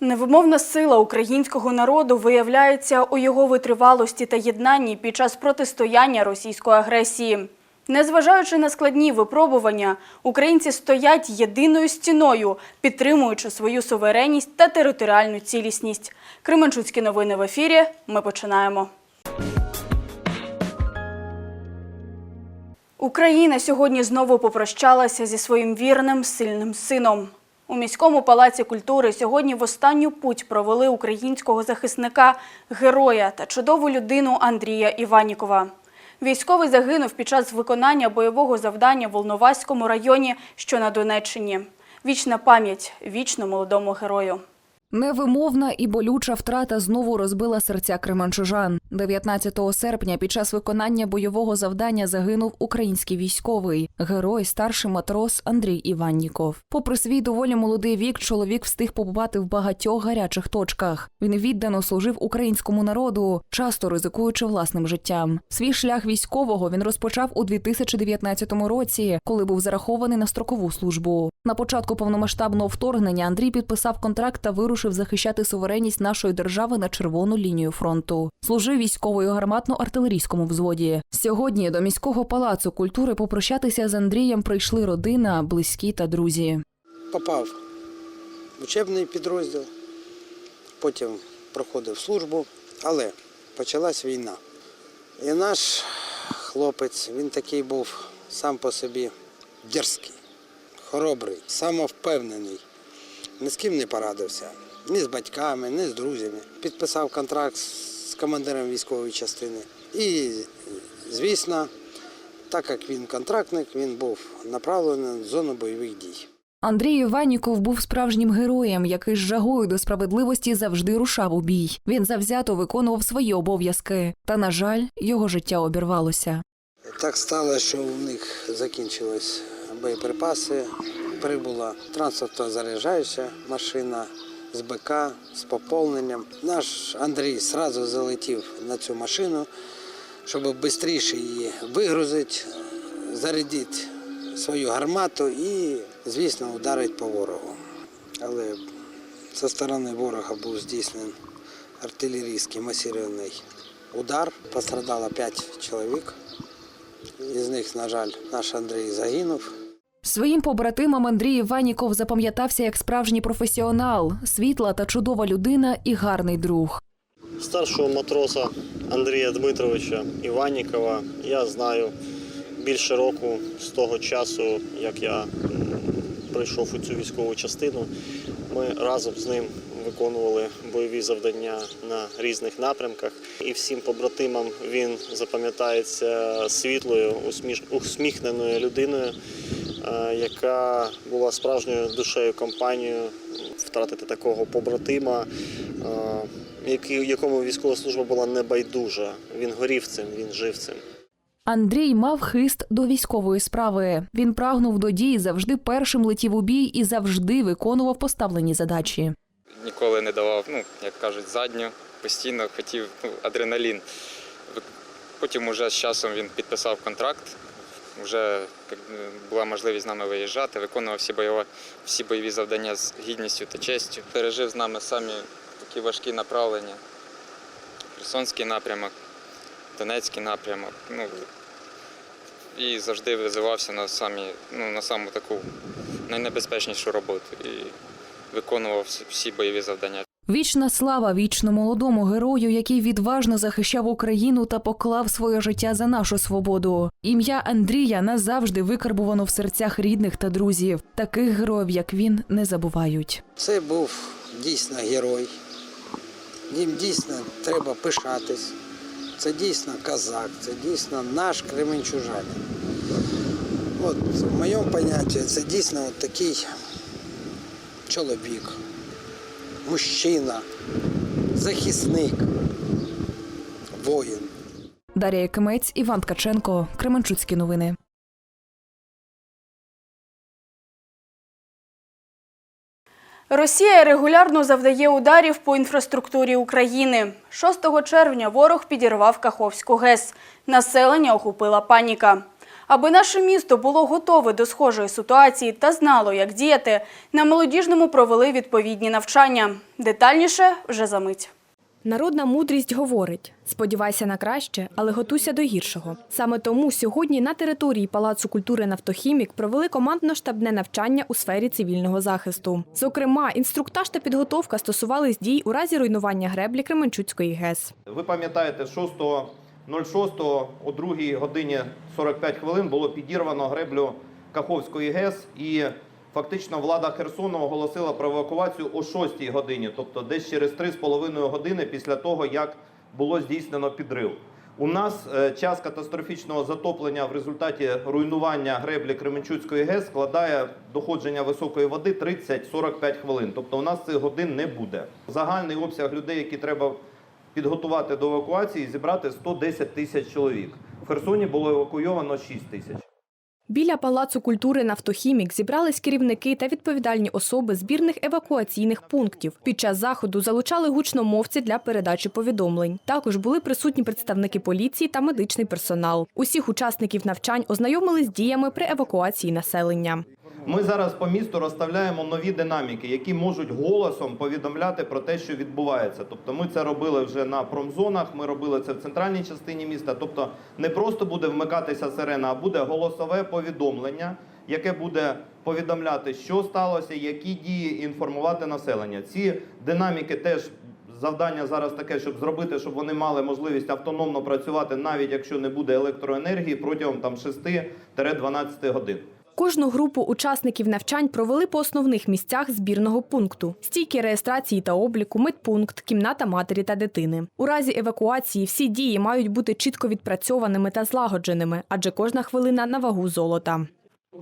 Невимовна сила українського народу виявляється у його витривалості та єднанні під час протистояння російської агресії. Незважаючи на складні випробування, українці стоять єдиною стіною, підтримуючи свою суверенність та територіальну цілісність. Кременчуцькі новини в ефірі. Ми починаємо. Україна сьогодні знову попрощалася зі своїм вірним, сильним сином. У міському палаці культури сьогодні в останню путь провели українського захисника, героя та чудову людину Андрія Іванікова. Військовий загинув під час виконання бойового завдання в Волноваському районі, що на Донеччині. Вічна пам'ять вічно молодому герою. Невимовна і болюча втрата знову розбила серця кременчужан. 19 серпня під час виконання бойового завдання загинув український військовий, герой, старший матрос Андрій Іванніков. Попри свій доволі молодий вік, чоловік встиг побувати в багатьох гарячих точках. Він віддано служив українському народу, часто ризикуючи власним життям. Свій шлях військового він розпочав у 2019 році, коли був зарахований на строкову службу. На початку повномасштабного вторгнення Андрій підписав контракт та вирушив захищати суверенність нашої держави на червону лінію фронту. Служив військовою гарматно-артилерійському взводі. Сьогодні до міського палацу культури попрощатися з Андрієм прийшли родина, близькі та друзі. попав в учебний підрозділ, потім проходив службу, але почалась війна. І наш хлопець, він такий був сам по собі дерзкий, хоробрий, самовпевнений. Ні з ким не порадився, ні з батьками, ні з друзями. Підписав контракт з командиром військової частини. І, звісно, так як він контрактник, він був направлений в зону бойових дій. Андрій Іваніков був справжнім героєм, який з жагою до справедливості завжди рушав у бій. Він завзято виконував свої обов'язки. Та, на жаль, його життя обірвалося. Так сталося, що у них закінчились боєприпаси, прибула транспортно-заряджаюча машина з БК з поповненням. Наш Андрій одразу залетів на цю машину, щоб швидше її вигрузити, зарядити свою гармату і, звісно, ударити по ворогу. Але зі сторони ворога був здійснений артилерійський масирований удар. Пострадало 5 чоловік. Із них, на жаль, наш Андрій загинув. Своїм побратимам Андрій Іваніков запам'ятався як справжній професіонал, світла та чудова людина і гарний друг. Старшого матроса Андрія Дмитровича Іванікова я знаю більше року з того часу, як я прийшов у цю військову частину. Ми разом з ним виконували бойові завдання на різних напрямках. І всім побратимам він запам'ятається світлою, усміхненою людиною, яка була справжньою душею компанією. Втратити такого побратима, е, якому військова служба була небайдужа. Він горів цим, він жив цим. Андрій мав хист до військової справи. Він прагнув до дій, завжди першим летів у бій і завжди виконував поставлені задачі. ніколи не давав, ну, як кажуть, задню, постійно хотів ну, адреналін. Потім уже з часом він підписав контракт, вже була можливість з нами виїжджати, виконував всі, бойові, всі бойові завдання з гідністю та честю. Пережив з нами самі такі важкі направлення. Херсонський напрямок, Донецький напрямок. Ну, і завжди визивався на, самі, ну, на саму таку найнебезпечнішу роботу. І виконував всі бойові завдання. Вічна слава вічно молодому герою, який відважно захищав Україну та поклав своє життя за нашу свободу. Ім'я Андрія назавжди викарбувано в серцях рідних та друзів. Таких героїв, як він, не забувають. Це був дійсно герой. Їм дійсно треба пишатись. Це дійсно козак, це дійсно наш кременчужанин. От, в моєму понятті це дійсно от такий чоловік, мужчина, захисник, воїн. Дар'я Якимець, Іван Ткаченко, Кременчуцькі новини. Росія регулярно завдає ударів по інфраструктурі України. 6 червня ворог підірвав Каховську ГЕС. Населення охопила паніка. Аби наше місто було готове до схожої ситуації та знало, як діяти, на молодіжному провели відповідні навчання. Детальніше вже за мить. Народна мудрість говорить: сподівайся на краще, але готуйся до гіршого. Саме тому сьогодні на території Палацу культури Нафтохімік провели командно-штабне навчання у сфері цивільного захисту. Зокрема, інструктаж та підготовка стосувались дій у разі руйнування греблі Кременчуцької ГЕС. Ви пам'ятаєте, 6.06 о 2 годині 45 хвилин було підірвано греблю Каховської ГЕС і фактично влада Херсону оголосила про евакуацію о 6 годині, тобто десь через 3,5 години після того, як було здійснено підрив. У нас е, час катастрофічного затоплення в результаті руйнування греблі Кременчуцької ГЕС складає доходження високої води 30-45 хвилин. Тобто у нас цих годин не буде. Загальний обсяг людей, які треба підготувати до евакуації, зібрати 110 тисяч чоловік. В Херсоні було евакуйовано 6 тисяч. Біля Палацу культури Нафтохімік зібрались керівники та відповідальні особи збірних евакуаційних пунктів. Під час заходу залучали гучномовці для передачі повідомлень. Також були присутні представники поліції та медичний персонал. Усіх учасників навчань ознайомили з діями при евакуації населення. Ми зараз по місту розставляємо нові динаміки, які можуть голосом повідомляти про те, що відбувається. Тобто, ми це робили вже на промзонах, ми робили це в центральній частині міста. Тобто, не просто буде вмикатися сирена, а буде голосове повідомлення, яке буде повідомляти, що сталося, які дії, інформувати населення. Ці динаміки теж. Завдання зараз таке, щоб зробити, щоб вони мали можливість автономно працювати, навіть якщо не буде електроенергії протягом там 6-12 годин. Кожну групу учасників навчань провели по основних місцях збірного пункту: стійки реєстрації та обліку, медпункт, кімната матері та дитини. У разі евакуації всі дії мають бути чітко відпрацьованими та злагодженими, адже кожна хвилина на вагу золота.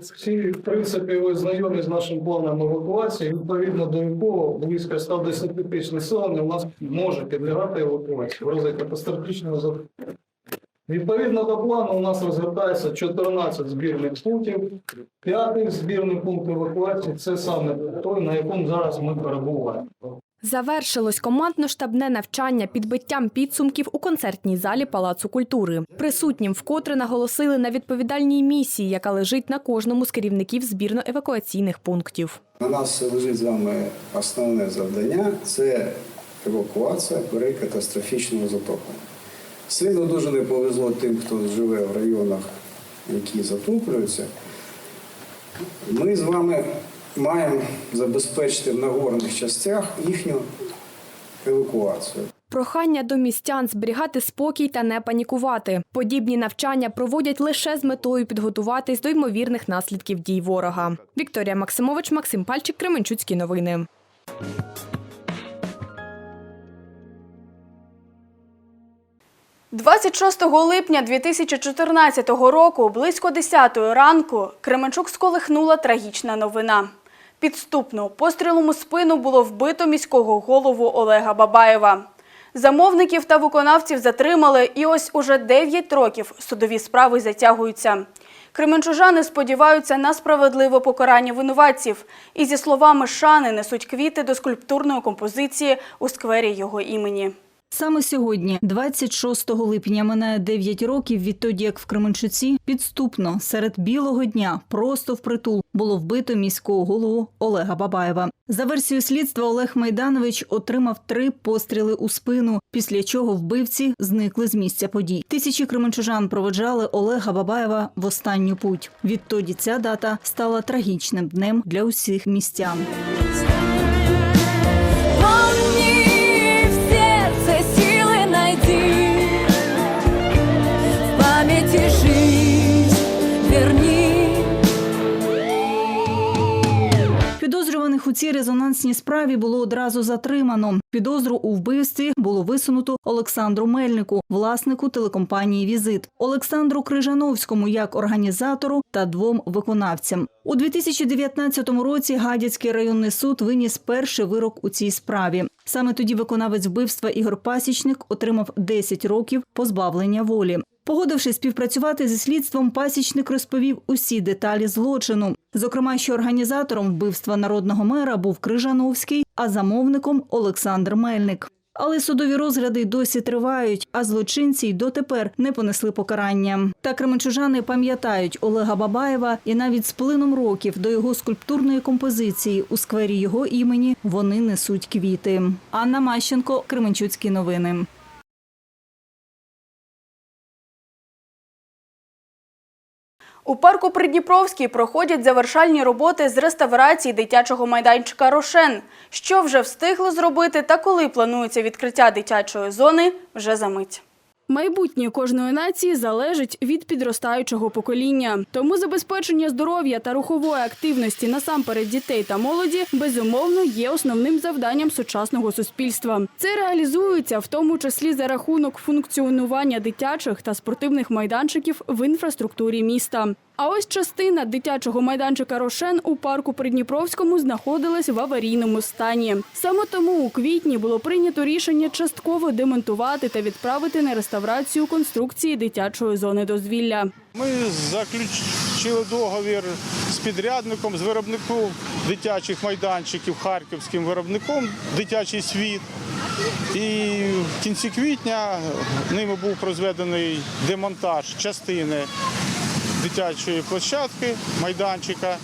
Всі, в принципі, ви знайомі з нашим планом евакуації, відповідно до якого близько 110 тисяч населення у нас може підлягати евакуації в разі катастрофічного. Відповідно до плану, у нас розгортається 14 збірних пунктів. П'ятий збірний пункт евакуації це саме той, на якому зараз ми перебуваємо. Завершилось командно-штабне навчання підбиттям підсумків у концертній залі Палацу культури. Присутнім вкотре наголосили на відповідальній місії, яка лежить на кожному з керівників збірно-евакуаційних пунктів. На нас лежить з вами основне завдання це евакуація при катастрофічному затопленні. Сильно дуже не повезло тим, хто живе в районах, які затоплюються. Ми з вами маємо забезпечити в нагорних частях їхню евакуацію. Прохання до містян зберігати спокій та не панікувати. Подібні навчання проводять лише з метою підготуватись до ймовірних наслідків дій ворога. Вікторія Максимович, Максим Пальчик, Кременчуцькі новини. – 26 липня 2014 року, близько 10 ранку, Кременчук сколихнула трагічна новина. Підступно пострілом у спину було вбито міського голову Олега Бабаєва. Замовників та виконавців затримали, і ось уже 9 років судові справи затягуються. Кременчужани сподіваються на справедливе покарання винуватців і зі словами шани несуть квіти до скульптурної композиції у сквері його імені. Саме сьогодні, 26 липня, минає 9 років відтоді, як в Кременчуці підступно серед білого дня, просто впритул, було вбито міського голову Олега Бабаєва. За версією слідства, Олег Майданович отримав три постріли у спину, після чого вбивці зникли з місця подій. Тисячі кременчужан проведжали Олега Бабаєва в останню путь. Відтоді ця дата стала трагічним днем для усіх містян. У цій резонансній справі було одразу затримано. Підозру у вбивстві було висунуто Олександру Мельнику, власнику телекомпанії Візит, Олександру Крижановському як організатору та двом виконавцям. У 2019 році Гадяцький районний суд виніс перший вирок у цій справі. Саме тоді виконавець вбивства Ігор Пасічник отримав 10 років позбавлення волі. Погодившись співпрацювати зі слідством, пасічник розповів усі деталі злочину. Зокрема, що організатором вбивства народного мера був Крижановський, а замовником Олександр Мельник. Але судові розгляди досі тривають, а злочинці й дотепер не понесли покарання. Та кременчужани пам'ятають Олега Бабаєва, і навіть з плином років до його скульптурної композиції у сквері його імені вони несуть квіти. Анна Мащенко, Кременчуцькі новини. У парку Придніпровській проходять завершальні роботи з реставрації дитячого майданчика Рошен. Що вже встигли зробити та коли планується відкриття дитячої зони, вже за мить. Майбутнє кожної нації залежить від підростаючого покоління. Тому забезпечення здоров'я та рухової активності насамперед дітей та молоді безумовно є основним завданням сучасного суспільства. Це реалізується в тому числі за рахунок функціонування дитячих та спортивних майданчиків в інфраструктурі міста. А ось частина дитячого майданчика Рошен у парку Придніпровському знаходилась в аварійному стані. Саме тому у квітні було прийнято рішення частково демонтувати та відправити на реставрацію конструкції дитячої зони дозвілля. Ми заключили договір з підрядником, з виробником дитячих майданчиків, харківським виробником Дитячий світ. І в кінці квітня ними був прозведений демонтаж частини дитячої площадки, майданчика.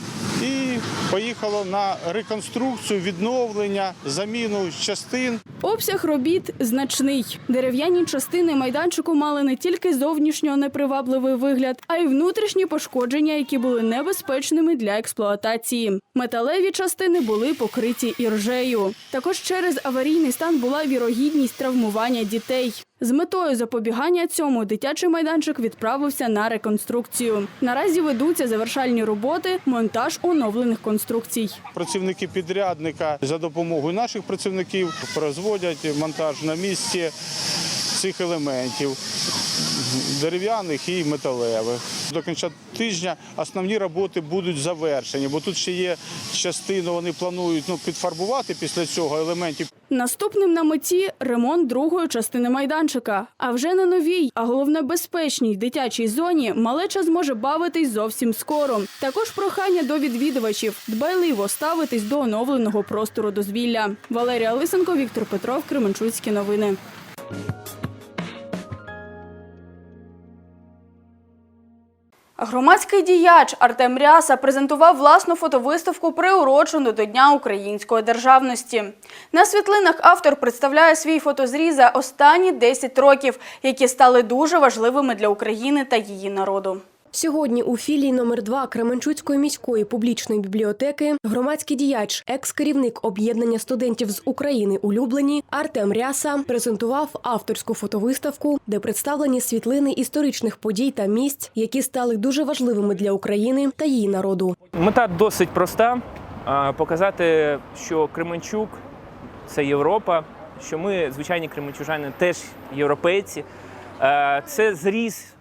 І поїхало на реконструкцію, відновлення, заміну частин. Обсяг робіт значний. Дерев'яні частини майданчику мали не тільки зовнішньо непривабливий вигляд, а й внутрішні пошкодження, які були небезпечними для експлуатації. Металеві частини були покриті іржею. Також через аварійний стан була вірогідність травмування дітей. З метою запобігання цьому дитячий майданчик відправився на реконструкцію. Наразі ведуться завершальні роботи, монтаж оновлених конструкцій. Працівники підрядника за допомогою наших працівників розводять монтаж на місці цих елементів дерев'яних і металевих. До кінця тижня основні роботи будуть завершені, бо тут ще є частину, вони планують ну, підфарбувати після цього елементів. Наступним на меті ремонт другої частини майданчика. А вже на новій, а головне безпечній дитячій зоні малеча зможе бавитись зовсім скоро. Також прохання до відвідувачів дбайливо ставитись до оновленого простору дозвілля. Валерія Лисенко, Віктор Петров, Кременчуцькі новини. Громадський діяч Артем Ряса презентував власну фотовиставку, приурочену до Дня української державності. На світлинах автор представляє свій фотозріз за останні 10 років, які стали дуже важливими для України та її народу. Сьогодні у філії номер 2 Кременчуцької міської публічної бібліотеки громадський діяч, екс-керівник об'єднання студентів з України улюблені Артем Ряса презентував авторську фотовиставку, де представлені світлини історичних подій та місць, які стали дуже важливими для України та її народу. Мета досить проста: показати, що Кременчук це Європа, що ми, звичайні кременчужани, теж європейці. Це зріз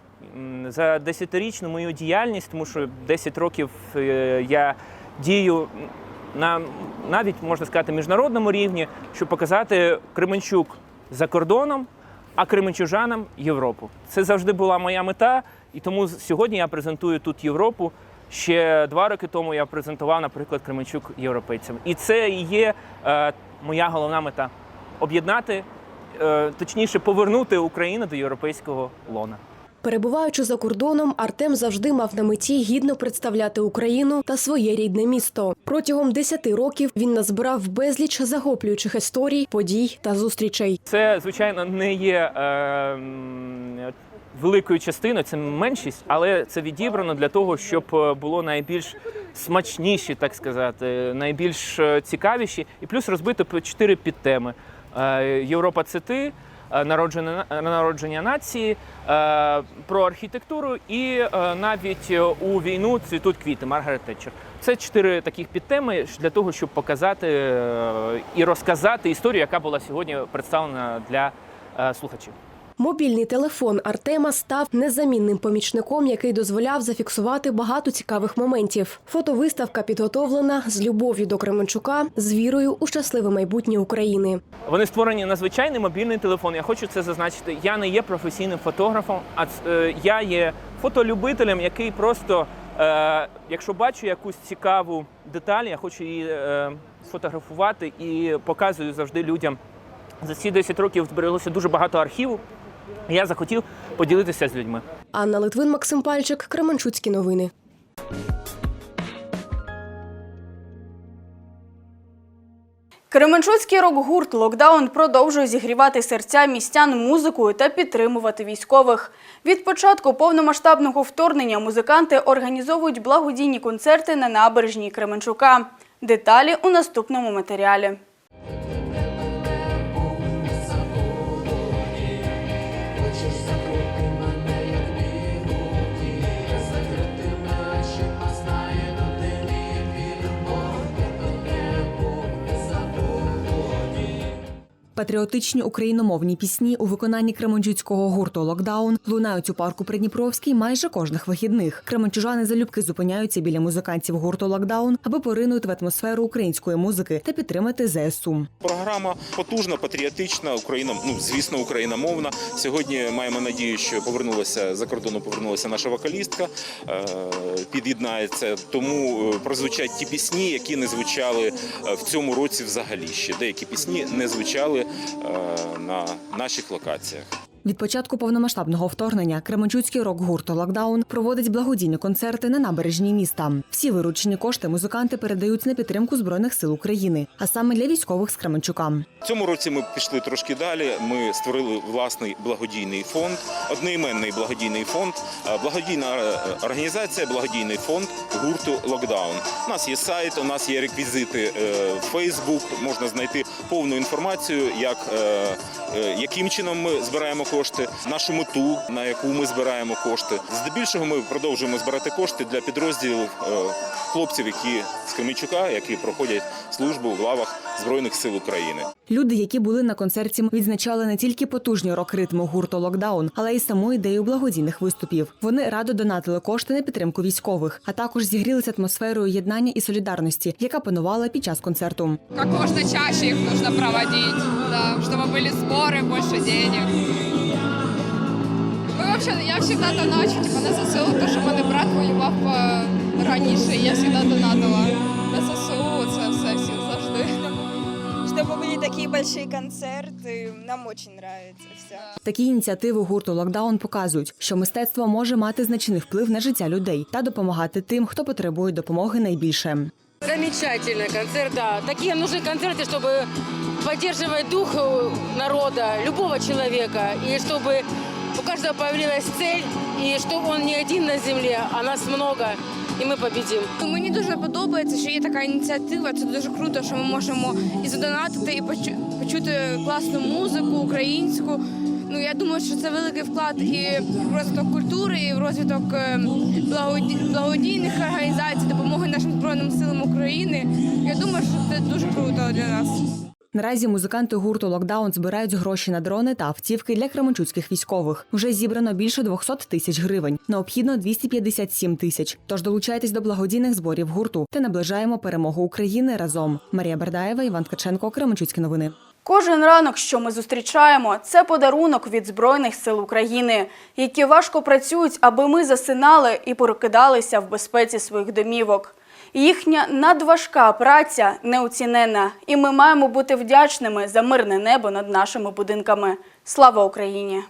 за десятирічну мою діяльність, тому що 10 років е, я дію на навіть можна сказати міжнародному рівні, щоб показати Кременчук за кордоном, а кременчужанам Європу. Це завжди була моя мета, і тому сьогодні я презентую тут Європу. Ще два роки тому я презентував, наприклад, Кременчук європейцям. І це і є е, моя головна мета об'єднати, е, точніше, повернути Україну до європейського лона. Перебуваючи за кордоном, Артем завжди мав на меті гідно представляти Україну та своє рідне місто. Протягом 10 років він назбирав безліч захоплюючих історій, подій та зустрічей. Це, звичайно, не є е, великою частиною, це меншість, але це відібрано для того, щоб е, було найбільш смачніші, так сказати, найбільш е, цікавіші, і плюс розбито по чотири підтеми: Е, Європа це ти. Е, Народження народження нації е, про архітектуру і е, навіть е, у війну цвітуть квіти Маргарет Тетчер. Це чотири таких підтеми для того, щоб показати е, і розказати історію, яка була сьогодні представлена для е, слухачів. Мобільний телефон Артема став незамінним помічником, який дозволяв зафіксувати багато цікавих моментів. Фотовиставка підготовлена з любов'ю до Кременчука, з вірою у щасливе майбутнє України. Вони створені на звичайний мобільний телефон. Я хочу це зазначити. Я не є професійним фотографом, а е, я є фотолюбителем, який просто, е, якщо бачу якусь цікаву деталь, я хочу її е, сфотографувати і показую завжди людям За ці 10 років збереглося дуже багато архіву. Я захотів поділитися з людьми. Анна Литвин, Максим Пальчик, Кременчуцькі новини. Кременчуцький рок-гурт Локдаун продовжує зігрівати серця містян музикою та підтримувати військових. Від початку повномасштабного вторгнення музиканти організовують благодійні концерти на набережній Кременчука. Деталі у наступному матеріалі. Патріотичні україномовні пісні у виконанні кременчуцького гурту Локдаун лунають у парку Придніпровський майже кожних вихідних. Кременчужани залюбки зупиняються біля музикантів гурту Локдаун, аби поринути в атмосферу української музики та підтримати ЗСУ. Програма потужна, патріотична, Україна, ну звісно, україномовна. Сьогодні маємо надію, що повернулася за кордону. Повернулася наша вокалістка, е, під'єднається. Тому е, прозвучать ті пісні, які не звучали е, в цьому році взагалі. Ще деякі пісні не звучали на наших локаціях. Від початку повномасштабного вторгнення Кременчуцький рок-гурт Локдаун проводить благодійні концерти на набережній міста. Всі виручені кошти музиканти передають на підтримку збройних сил України, а саме для військових з Кременчука. Цьому році ми пішли трошки далі. Ми створили власний благодійний фонд, одноіменний благодійний фонд, благодійна е, організація, благодійний фонд гурту Локдаун. У нас є сайт, у нас є реквізити Фейсбук. Можна знайти повну інформацію, як е, е, яким чином ми збираємо кошти, нашу мету, на яку ми збираємо кошти. Здебільшого ми продовжуємо збирати кошти для підрозділів е, хлопців, які з Кременчука, які проходять службу в лавах збройних сил України. Люди, які були на концерті, відзначали не тільки потужні рок-ритми гурту Локдаун, але й саму ідею благодійних виступів. Вони радо донатили кошти на підтримку військових, а також зігрілися атмосферою єднання і солідарності, яка панувала під час концерту. Как можно чаще их нужно проводить, да, чтобы были сборы, больше денег. Мы вообще, я всегда доначу, типа на ЗСУ, тому що в мене брат воював е, раніше, і я завжди донатила на ЗСУ, це все всі завжди. Чтобы были такие большие концерты, нам очень нравится все. Такі ініціативи гурту Локдаун показують, що мистецтво може мати значний вплив на життя людей та допомагати тим, хто потребує допомоги найбільше. Замечательный концерт, да. Такие нужны концерты, чтобы поддерживать дух э, народа, любого человека, и чтобы у каждого появилась цель, и что он не один на земле, а нас много, і ми побідім. Мені дуже подобається, що є така ініціатива. Це дуже круто, що ми можемо і задонатити, і почути класну музику українську. Ну я думаю, що це великий вклад і в розвиток культури, і в розвиток е, благодійних організацій, допомоги нашим збройним силам України. Я думаю, що це дуже круто для нас. Наразі музиканти гурту Локдаун збирають гроші на дрони та автівки для кременчуцьких військових. Вже зібрано більше 200 тисяч гривень. Необхідно 257 тисяч. Тож долучайтесь до благодійних зборів гурту та наближаємо перемогу України разом. Марія Бердаєва, Іван Ткаченко, Кременчуцькі новини. Кожен ранок, що ми зустрічаємо, це подарунок від Збройних сил України, які важко працюють, аби ми засинали і прокидалися в безпеці своїх домівок. Їхня надважка праця неоцінена, і ми маємо бути вдячними за мирне небо над нашими будинками. Слава Україні!